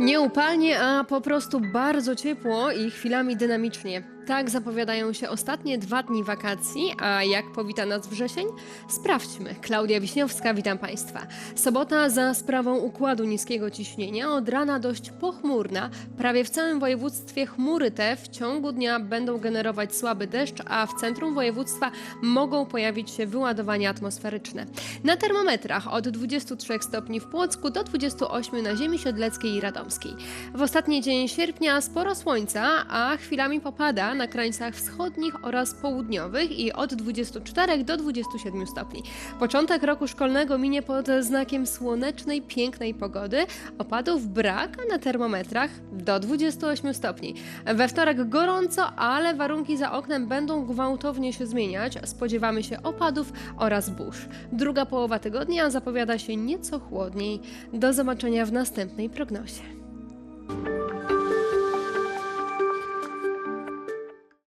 Nie upalnie, a po prostu bardzo ciepło i chwilami dynamicznie. Tak zapowiadają się ostatnie dwa dni wakacji, a jak powita nas wrzesień? Sprawdźmy. Klaudia Wiśniowska, witam Państwa. Sobota za sprawą układu niskiego ciśnienia od rana dość pochmurna. Prawie w całym województwie chmury te w ciągu dnia będą generować słaby deszcz, a w centrum województwa mogą pojawić się wyładowania atmosferyczne. Na termometrach od 23 stopni w Płocku do 28 na ziemi siodleckiej i radomskiej. W ostatni dzień sierpnia sporo słońca, a chwilami popada na krańcach wschodnich oraz południowych i od 24 do 27 stopni. Początek roku szkolnego minie pod znakiem słonecznej, pięknej pogody. Opadów brak, na termometrach do 28 stopni. We wtorek gorąco, ale warunki za oknem będą gwałtownie się zmieniać. Spodziewamy się opadów oraz burz. Druga połowa tygodnia zapowiada się nieco chłodniej. Do zobaczenia w następnej prognozie.